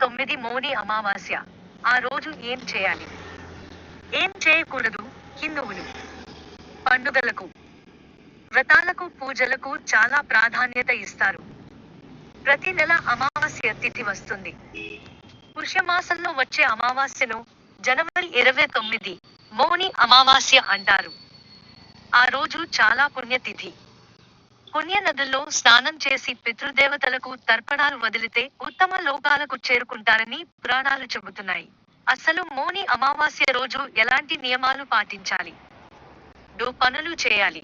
తొమ్మిది మౌని అమావాస్య. ఆ రోజు ఏం చేయాలి? ఏం చేయకూడదు? హిందువులు. పండుగలకు వ్రతాలకు పూజలకు చాలా ప్రాధాన్యత ఇస్తారు. ప్రతి నెల అమావాస్య తిథి వస్తుంది. పుష్యమాసంలో వచ్చే అమావాస్యను జనవరి ఇరవై తొమ్మిది మౌని అమావాస్య అంటారు. ఆ రోజు చాలా పుణ్యతిథి. పుణ్య నదుల్లో స్నానం చేసి పితృదేవతలకు తర్పణాలు వదిలితే ఉత్తమ లోకాలకు చేరుకుంటారని పురాణాలు చెబుతున్నాయి. అసలు మోని అమావాస్య రోజు ఎలాంటి నియమాలు పాటించాలి? డో పనులు చేయాలి.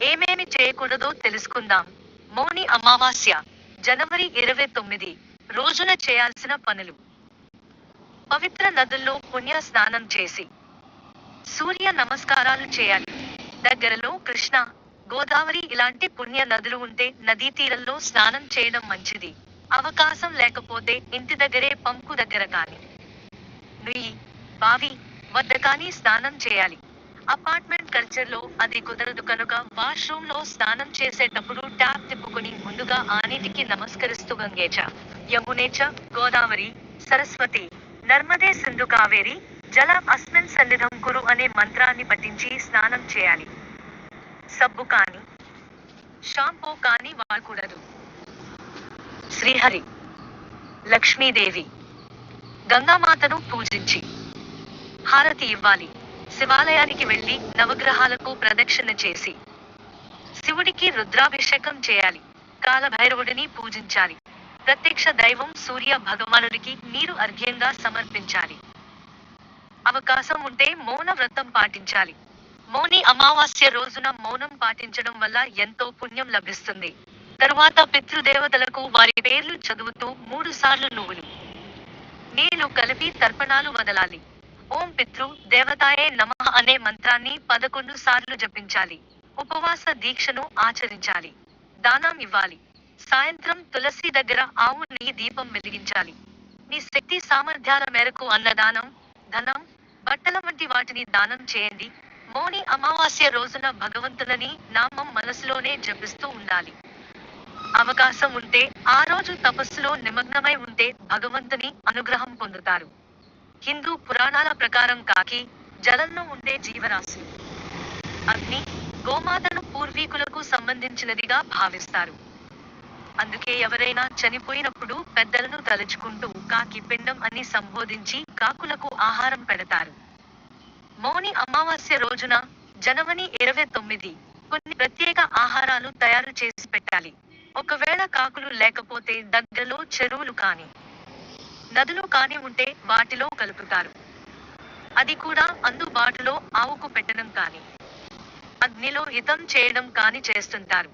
ఏమేమి చేయకూడదో తెలుసుకుందాం. మోని అమావాస్య జనవరి ఇరవై తొమ్మిది రోజున చేయాల్సిన పనులు. పవిత్ర నదుల్లో పుణ్య స్నానం చేసి సూర్య నమస్కారాలు చేయాలి. దగ్గరలో కృష్ణ గోదావరి ఇలాంటి పుణ్య నదులు ఉంటే నదీ తీరంలో స్నానం చేయడం మంచిది. అవకాశం లేకపోతే ఇంటి దగ్గరే పంపు దగ్గర కాని నుయ్యి బావి వద్ద కానీ స్నానం చేయాలి. అపార్ట్మెంట్ కల్చర్లో అది కుదరదు కనుక వాష్రూమ్లో స్నానం చేసేటప్పుడు ట్యాప్ తిప్పుకొని ముందుగా ఆ నీటికి నమస్కరిస్తూ గంగేచ. యమునేచ గోదావరి సరస్వతి నర్మదే సింధు కావేరి జలం అస్మిన్ సన్నిధం కురు అనే మంత్రాన్ని పఠించి స్నానం చేయాలి. సబ్బు కాని షాంపూ కానీ వాడకూడదు. శ్రీహరి లక్ష్మీదేవి గంగామాతను పూజించి హారతి ఇవ్వాలి. శివాలయానికి వెళ్ళి నవగ్రహాలకు ప్రదక్షిణ చేసి శివుడికి రుద్రాభిషేకం చేయాలి. కాలభైరవుడిని పూజించాలి. ప్రత్యక్ష దైవం సూర్య భగవానుడికి నీరు అర్ఘ్యంగా సమర్పించాలి. అవకాశం ఉంటే మౌన వ్రతం పాటించాలి. మౌని అమావాస్య రోజున మౌనం పాటించడం వల్ల ఎంతో పుణ్యం లభిస్తుంది. తరువాత పితృదేవతలకు వారి పేర్లు చదువుతూ మూడు సార్లు నువ్వులు. నీళ్ళు కలిపి తర్పణాలు వదలాలి. ఓం పితృ దేవతాయే నమ అనే మంత్రాన్ని పదకొండు సార్లు జపించాలి. ఉపవాస దీక్షను ఆచరించాలి. దానం ఇవ్వాలి. సాయంత్రం తులసి దగ్గర ఆవు నెయ్యి దీపం వెలిగించాలి. మీ శక్తి సామర్థ్యాల మేరకు అన్నదానం ధనం బట్టల వంటి వాటిని దానం చేయండి. మౌని అమావాస్య రోజున భగవంతులని నామం మనసులోనే జపిస్తూ ఉండాలి. అవకాశం ఉంటే ఆ రోజు తపస్సులో నిమగ్నమై ఉంటే భగవంతుని అనుగ్రహం పొందుతారు. హిందూ పురాణాల ప్రకారం కాకి జలంలో ఉండే జీవరాశి. అగ్ని గోమాతను పూర్వీకులకు సంబంధించినదిగా భావిస్తారు. అందుకే ఎవరైనా చనిపోయినప్పుడు పెద్దలను తలుచుకుంటూ కాకి పిండం అని సంబోధించి కాకులకు ఆహారం పెడతారు. మౌని అమావాస్య రోజున జనవరి ఇరవై తొమ్మిది కొన్ని ప్రత్యేక ఆహారాలు తయారు చేసి పెట్టాలి. ఒకవేళ కాకులు లేకపోతే దగ్గరలో చెరువులు కాని నదులు కాని ఉంటే వాటిలో కలుపుతారు. అది కూడా అందుబాటులో ఆవుకు పెట్టడం కాని అగ్నిలో హితం చేయడం కాని చేస్తుంటారు.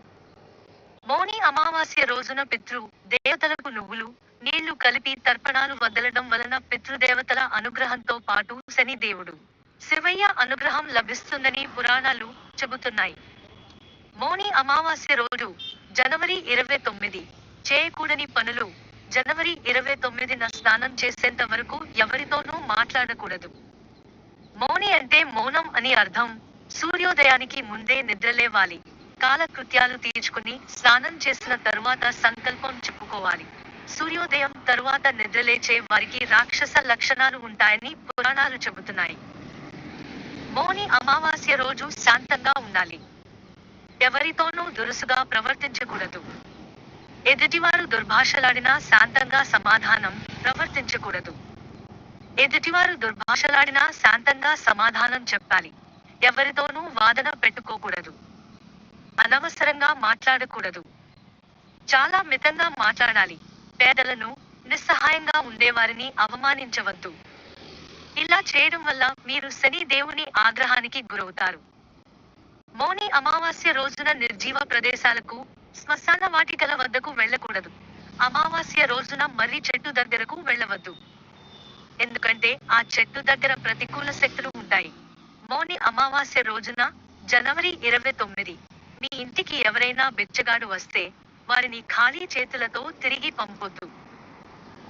మౌని అమావాస్య రోజున పితృ దేవతలకు నువ్వులు నీళ్ళు కలిపి తర్పణాలు వదలడం వలన పితృదేవతల అనుగ్రహంతో పాటు శని దేవుడు శివయ్య అనుగ్రహం లభిస్తుందని పురాణాలు చెబుతున్నాయి. మౌని అమావాస్య రోజు జనవరి ఇరవై తొమ్మిది. చేయకూడని పనులు జనవరి ఇరవై తొమ్మిదిన స్నానం చేసేంత వరకు ఎవరితోనూ మాట్లాడకూడదు. మౌని అంటే మౌనం అని అర్థం. సూర్యోదయానికి ముందే నిద్రలేవాలి. కాలకృత్యాలు తీర్చుకుని స్నానం చేసిన తరువాత సంకల్పం చెప్పుకోవాలి. సూర్యోదయం తరువాత నిద్రలేచే వారికి రాక్షస లక్షణాలు ఉంటాయని పురాణాలు చెబుతున్నాయి. మౌని అమావాస్య రోజు శాంతంగా ఉండాలి. ఎవరితోనూ దురుసుగా ప్రవర్తించకూడదు. ఎదుటివారు దుర్భాషలాడినా శాంతంగా సమాధానం ప్రవర్తించకూడదు. ఎదుటివారు దుర్భాషలాడినా శాంతంగా సమాధానం చెప్పాలి. ఎవరితోనూ వాదన పెట్టుకోకూడదు. అనవసరంగా మాట్లాడకూడదు. చాలా మితంగా మాట్లాడాలి. పేదలను నిస్సహాయంగా ఉండేవారిని అవమానించవద్దు. ఇలా చేయడం వల్ల మీరు శని దేవుని ఆగ్రహానికి గురవుతారు. మౌని అమావాస్య రోజున నిర్జీవ ప్రదేశాలకు శ్మశాన వాటికల వద్దకు వెళ్ళకూడదు. అమావాస్య రోజున మర్రి చెట్టు దగ్గరకు వెళ్ళవద్దు. ఎందుకంటే ఆ చెట్టు దగ్గర ప్రతికూల శక్తులు ఉంటాయి. మౌని అమావాస్య రోజున జనవరి ఇరవై తొమ్మిది మీ ఇంటికి ఎవరైనా బిచ్చగాడు వస్తే వారిని ఖాళీ చేతులతో తిరిగి పంపొద్దు.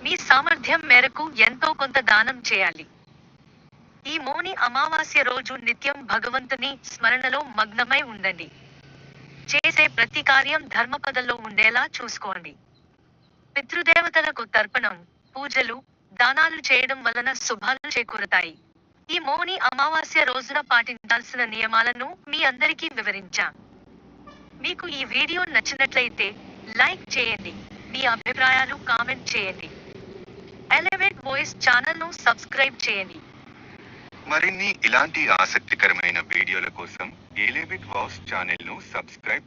మీ సామర్థ్యం మేరకు ఎంతో కొంత దానం చేయాలి. ఈ మౌని అమావాస్య రోజు నిత్యం భగవంతుని స్మరణలో మగ్నమై ఉండండి. చేసే ప్రతి కార్యం ధర్మపదంలో ఉండేలా చూసుకోండి. పితృదేవతలకు తర్పణం పూజలు దానాలు చేయడం వలన శుభాలు చేకూరతాయి. ఈ మౌని అమావాస్య రోజున పాటించాల్సిన నియమాలను మీ అందరికీ వివరించా. మీకు ఈ వీడియో నచ్చినట్లయితే లైక్ చేయండి. మీ అభిప్రాయాలు కామెంట్ చేయండి. ఎలివేట్ వాయిస్ ఛానల్ను సబ్స్క్రైబ్ చేయండి. మరిన్ని ఇలాంటి ఆసక్తికరమైన వీడియోల కోసం ఎలివిట్ వాస్ ఛానల్ను సబ్స్క్రైబ్